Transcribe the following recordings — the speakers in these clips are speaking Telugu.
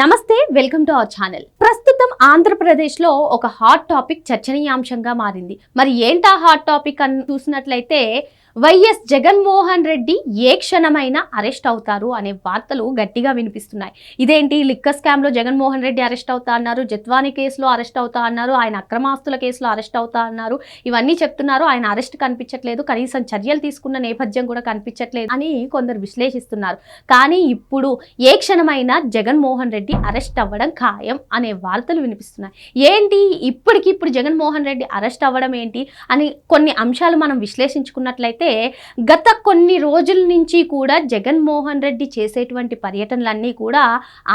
నమస్తే వెల్కమ్ టు అవర్ ఛానల్. ప్రస్తుతం ఆంధ్రప్రదేశ్లో ఒక హాట్ టాపిక్ చర్చనీయాంశంగా మారింది. మరి ఏంటా హాట్ టాపిక్ అని చూసినట్లయితే వైఎస్ జగన్మోహన్ రెడ్డి ఏ క్షణమైనా అరెస్ట్ అవుతారు అనే వార్తలు గట్టిగా వినిపిస్తున్నాయి. ఇదేంటి? లిక్కర్ స్కామ్లో జగన్మోహన్ రెడ్డి అరెస్ట్ అవుతా అన్నారు. జత్వాని కేసులో అరెస్ట్ అవుతా అన్నారు. ఆయన అక్రమాస్తుల కేసులో అరెస్ట్ అవుతా అన్నారు. ఇవన్నీ చెప్తున్నారు. ఆయన అరెస్ట్ కనిపించట్లేదు. కనీసం చర్యలు తీసుకున్న నేపథ్యం కూడా కనిపించట్లేదు అని కొందరు విశ్లేషిస్తున్నారు. కానీ ఇప్పుడు ఏ క్షణమైనా జగన్మోహన్ రెడ్డి అరెస్ట్ అవ్వడం ఖాయం అనే వార్తలు వినిపిస్తున్నాయి. ఏంటి? ఇప్పటికిప్పుడు జగన్మోహన్ రెడ్డి అరెస్ట్ అవ్వడం ఏంటి? అని కొన్ని అంశాలు మనం విశ్లేషించుకున్నట్లయితే గత కొన్ని రోజుల నుంచి కూడా జగన్మోహన్ రెడ్డి చేసేటువంటి పర్యటనలన్నీ కూడా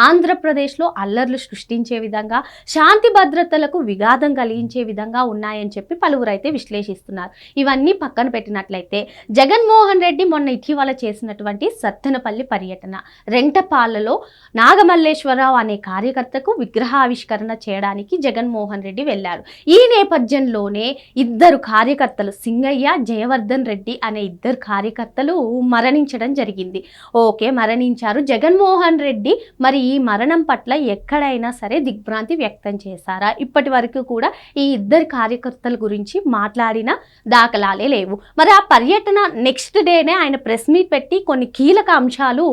ఆంధ్రప్రదేశ్లో అల్లర్లు సృష్టించే విధంగా శాంతి భద్రతలకు విఘాతం కలిగించే విధంగా ఉన్నాయని చెప్పి పలువురు అయితే విశ్లేషిస్తున్నారు. ఇవన్నీ పక్కన పెట్టినట్లయితే జగన్మోహన్ రెడ్డి మొన్న ఇటీవల చేసినటువంటి సత్తెనపల్లి పర్యటన రెంటపాలలో నాగమల్లేశ్వరరావు అనే కార్యకర్తకు విగ్రహావిష్కరణ చేయడానికి జగన్మోహన్ రెడ్డి వెళ్ళారు. ఈ నేపథ్యంలోనే ఇద్దరు కార్యకర్తలు సింగయ్య జయవర్ధన్ రెడ్డి అనే ఇద్దరు కార్యకర్తలు మరణించడం జరిగింది. ఓకే మరణించారు జగన్మోహన్ రెడ్డి. మరి ఈ మరణం పట్ల ఎక్కడైనా సరే దిగ్భ్రాంతి వ్యక్తం చేశారా? ఇప్పటి వరకు కూడా ఈ ఇద్దరు కార్యకర్తల గురించి మాట్లాడిన దాఖలాలే లేవు. మరి ఆ పర్యటన నెక్స్ట్ డేనే ఆయన ప్రెస్ మీట్ పెట్టి కొన్ని కీలక అంశాలు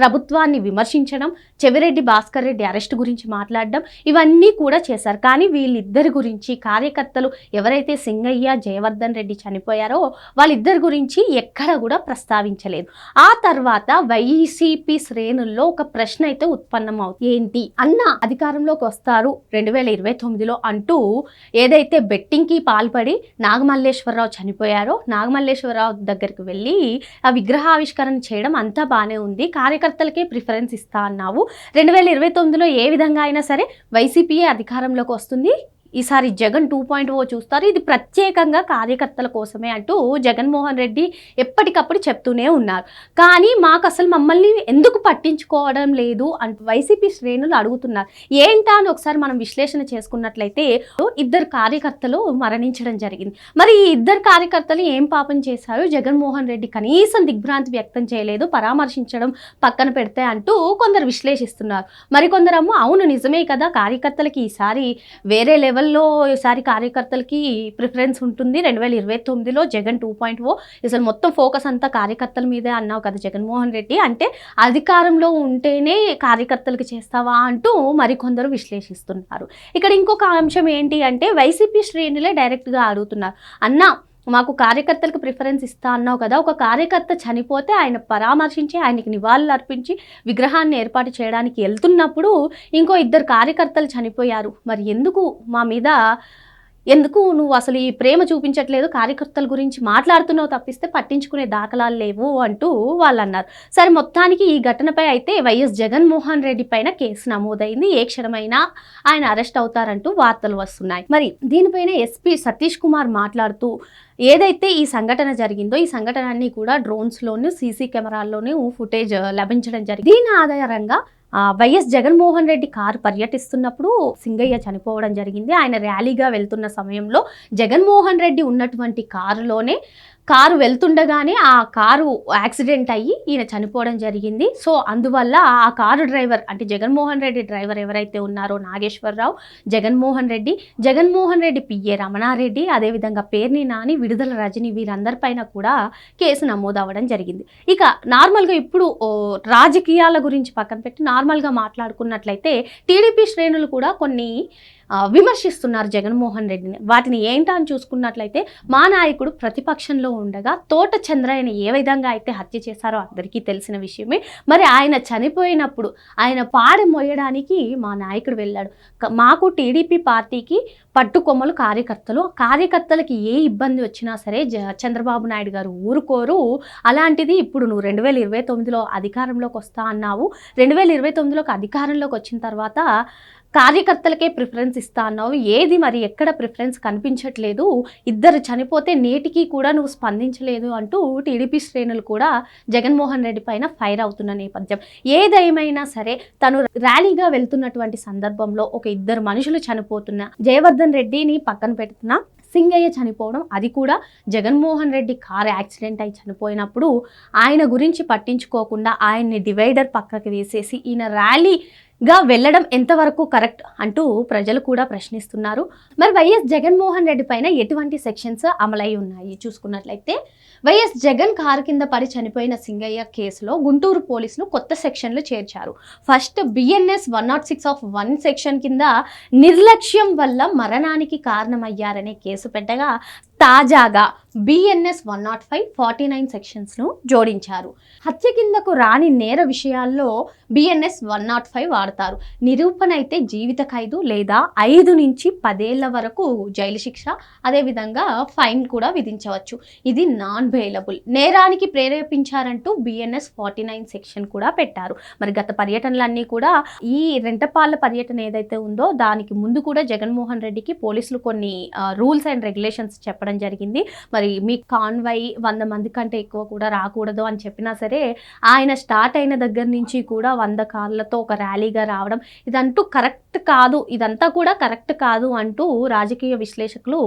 ప్రభుత్వాన్ని విమర్శించడం చెవిరెడ్డి భాస్కర్ రెడ్డి అరెస్ట్ గురించి మాట్లాడడం ఇవన్నీ కూడా చేశారు. కానీ వీళ్ళిద్దరి గురించి కార్యకర్తలు ఎవరైతే సింగయ్య జయవర్ధన్ రెడ్డి చనిపోయారో వాళ్ళిద్దరు గురించి ఎక్కడ కూడా ప్రస్తావించలేదు. ఆ తర్వాత వైసీపీ శ్రేణుల్లో ఒక ప్రశ్న అయితే ఉత్పన్నం అవుతుంది ఏంటి? అన్న అధికారంలోకి వస్తారు రెండు వేల ఇరవై తొమ్మిదిలో అంటూ ఏదైతే బెట్టింగ్కి పాల్పడి నాగమల్లేశ్వరరావు చనిపోయారో నాగమల్లేశ్వరరావు దగ్గరికి వెళ్ళి ఆ విగ్రహావిష్కరణ చేయడం అంతా బాగానే ఉంది. కార్యకర్తలకే ప్రిఫరెన్స్ ఇస్తా అన్నావు. రెండు వేల ఇరవై తొమ్మిదిలో ఏ విధంగా అయినా సరే వైసీపీఏ అధికారంలోకి వస్తుంది. ఈసారి జగన్ టూ పాయింట్ ఓ చూస్తారు. ఇది ప్రత్యేకంగా కార్యకర్తల కోసమే అంటూ జగన్మోహన్ రెడ్డి ఎప్పటికప్పుడు చెప్తూనే ఉన్నారు. కానీ మాకు అసలు మమ్మల్ని ఎందుకు పట్టించుకోవడం లేదు అంటూ వైసీపీ శ్రేణులు అడుగుతున్నారు. ఏంటా అని ఒకసారి మనం విశ్లేషణ చేసుకున్నట్లయితే ఇద్దరు కార్యకర్తలు మరణించడం జరిగింది. మరి ఈ ఇద్దరు కార్యకర్తలు ఏం పాపం చేశారు? జగన్మోహన్ రెడ్డి కనీసం దిగ్భ్రాంతి వ్యక్తం చేయలేదు పరామర్శించడం పక్కన పెడితే అంటూ కొందరు విశ్లేషిస్తున్నారు. మరికొందరమ్మో అవును నిజమే కదా కార్యకర్తలకి ఈసారి వేరే లెవెల్ లెవెల్లో ఈసారి కార్యకర్తలకి ప్రిఫరెన్స్ ఉంటుంది. రెండు వేల ఇరవై తొమ్మిదిలో జగన్ టూ పాయింట్ ఓ. అసలు మొత్తం ఫోకస్ అంతా కార్యకర్తల మీదే అన్నావు కదా జగన్మోహన్ రెడ్డి. అంటే అధికారంలో ఉంటేనే కార్యకర్తలకి చేస్తావా అంటూ మరికొందరు విశ్లేషిస్తున్నారు. ఇక్కడ ఇంకొక అంశం ఏంటి అంటే వైసీపీ శ్రేణులే డైరెక్ట్గా అడుగుతున్నారు అన్నా మాకు కార్యకర్తలకు ప్రిఫరెన్స్ ఇస్తా అన్నావు కదా ఒక కార్యకర్త చనిపోతే ఆయన పరామర్శించి ఆయనకి నివాళులు అర్పించి విగ్రహాన్ని ఏర్పాటు చేయడానికి వెళ్తున్నప్పుడు ఇంకో ఇద్దరు కార్యకర్తలు చనిపోయారు. మరి ఎందుకు మా మీద ఎందుకు నువ్వు అసలు ఈ ప్రేమ చూపించట్లేదు? కార్యకర్తల గురించి మాట్లాడుతున్నావు తప్పిస్తే పట్టించుకునే దాఖలాలు లేవు అంటూ వాళ్ళు అన్నారు సరే మొత్తానికి ఈ ఘటనపై అయితే వైఎస్ జగన్మోహన్ రెడ్డి పైన కేసు నమోదైంది. ఏ క్షణమైనా ఆయన అరెస్ట్ అవుతారంటూ వార్తలు వస్తున్నాయి. మరి దీనిపైన ఎస్పీ సతీష్ కుమార్ మాట్లాడుతూ ఏదైతే ఈ సంఘటన జరిగిందో ఈ సంఘటన అన్ని కూడా డ్రోన్స్లోను సీసీ కెమెరాల్లోనూ ఫుటేజ్ లభించడం జరిగింది. దీని ఆధారంగా వైఎస్ జగన్మోహన్ రెడ్డి కారు పర్యటిస్తున్నప్పుడు సింగయ్య చనిపోవడం జరిగింది. ఆయన ర్యాలీగా వెళ్తున్న సమయంలో జగన్మోహన్ రెడ్డి ఉన్నటువంటి కారులోనే కారు వెళ్తుండగానే ఆ కారు యాక్సిడెంట్ అయ్యి ఈయన చనిపోవడం జరిగింది. సో అందువల్ల ఆ కారు డ్రైవర్ అంటే జగన్మోహన్ రెడ్డి డ్రైవర్ ఎవరైతే ఉన్నారో నాగేశ్వరరావు జగన్మోహన్ రెడ్డి జగన్మోహన్ రెడ్డి పిఏ రమణారెడ్డి అదేవిధంగా పేర్ని నాని విడుదల రజని వీరందరిపైన కూడా కేసు నమోదు అవ్వడం జరిగింది. ఇక నార్మల్గా ఇప్పుడు రాజకీయాల గురించి పక్కన పెట్టి నార్మల్గా మాట్లాడుకున్నట్లయితే టీడీపీ శ్రేణులు కూడా కొన్ని విమర్శిస్తున్నారు జగన్మోహన్ రెడ్డిని. వాటిని ఏంటా అని చూసుకున్నట్లయితే మా నాయకుడు ప్రతిపక్షంలో ఉండగా తోట చంద్రయ్యని ఏ విధంగా అయితే హత్య చేశారో అందరికీ తెలిసిన విషయమే. మరి ఆయన చనిపోయినప్పుడు ఆయన పాడ మొయ్యడానికి మా నాయకుడు వెళ్ళాడు. మాకు టీడీపీ పార్టీకి పట్టుకొమ్మలు కార్యకర్తలు కార్యకర్తలకి ఏ ఇబ్బంది వచ్చినా సరే జ చంద్రబాబు నాయుడు గారు ఊరుకోరు. అలాంటిది ఇప్పుడు నువ్వు రెండు వేల ఇరవై తొమ్మిదిలో అధికారంలోకి వస్తా అన్నావు. రెండు వేల ఇరవై తొమ్మిదిలోకి అధికారంలోకి వచ్చిన తర్వాత కార్యకర్తలకే ప్రిఫరెన్స్ ఇస్తా అన్నావు. ఏది మరి ఎక్కడ ప్రిఫరెన్స్ కనిపించట్లేదు. ఇద్దరు చనిపోతే నేటికి కూడా నువ్వు స్పందించలేదు అంటూ టీడీపీ శ్రేణులు కూడా జగన్మోహన్ రెడ్డి పైన ఫైర్ అవుతున్న నేపథ్యం. ఏదేమైనా సరే తను ర్యాలీగా వెళ్తున్నటువంటి సందర్భంలో ఒక ఇద్దరు మనుషులు చనిపోతున్న జయవర్ధన్ రెడ్డిని పక్కన పెడుతున్న సింగయ్య చనిపోవడం అది కూడా జగన్మోహన్ రెడ్డి కారు యాక్సిడెంట్ అయి చనిపోయినప్పుడు ఆయన గురించి పట్టించుకోకుండా ఆయన్ని డివైడర్ పక్కకి వేసేసి ఈయన ర్యాలీ గా వెళ్ళడం ఎంతవరకు కరెక్ట్ అంటూ ప్రజలు కూడా ప్రశ్నిస్తున్నారు. మరి వైఎస్ జగన్మోహన్ రెడ్డి పైన ఎటువంటి సెక్షన్స్ అమలై ఉన్నాయి? చూసుకున్నట్లయితే వైఎస్ జగన్ కారు కింద పడి చనిపోయిన సింగయ్య కేసులో గుంటూరు పోలీసులు కొత్త సెక్షన్లు చేర్చారు. First BNS one nought six of one section కింద నిర్లక్ష్యం వల్ల మరణానికి కారణమయ్యారనే కేసు పెట్టగా తాజాగా BNS one nought five forty nine సెక్షన్స్ను జోడించారు. హత్య కిందకు రాని నేర విషయాల్లో బిఎన్ఎస్ వన్ నాట్ ఫైవ్ వాడతారు. నిరూపణ అయితే జీవిత ఖైదు లేదా ఐదు నుంచి పదేళ్ళ వరకు జైలు శిక్ష అదేవిధంగా ఫైన్ కూడా విధించవచ్చు. ఇది నాన్ బెయిలబుల్ నేరానికి ప్రేరేపించారంటూ బిఎన్ఎస్ ఫార్టీ నైన్ సెక్షన్ కూడా పెట్టారు. మరి గత పర్యటనలన్నీ కూడా ఈ రెంటపాళ్ళ పర్యటన ఏదైతే ఉందో దానికి ముందు కూడా జగన్మోహన్ రెడ్డికి పోలీసులు కొన్ని రూల్స్ అండ్ రెగ్యులేషన్స్ చెప్పడం జరిగింది. మరి మీ కాన్వై వంద మంది కంటే ఎక్కువ కూడా రాకూడదు అని చెప్పినా సరే ఆయన స్టార్ట్ అయిన దగ్గర నుంచి కూడా వంద కార్లతో ఒక ర్యాలీగా రావడం ఇదంటూ కరెక్ట్ కాదు ఇదంతా కూడా కరెక్ట్ కాదు అంటూ రాజకీయ విశ్లేషకులు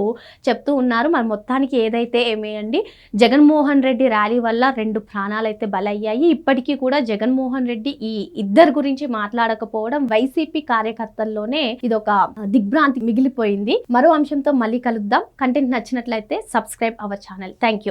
చెప్తూ ఉన్నారు. మరి మొత్తానికి ఏదైతే ఏమేయండి? జగన్మోహన్ రెడ్డి ర్యాలీ వల్ల రెండు ప్రాణాలు అయితే బలయ్యాయి. ఇప్పటికీ కూడా జగన్మోహన్ రెడ్డి ఈ ఇద్దరు గురించి మాట్లాడకపోవడం వైసీపీ కార్యకర్తల్లోనే ఇది ఒక దిగ్భ్రాంతి మిగిలిపోయింది. మరో అంశంతో మళ్ళీ కలుద్దాం. కంటెంట్ నచ్చినట్లు నచ్చినట్లయితే subscribe our channel thank you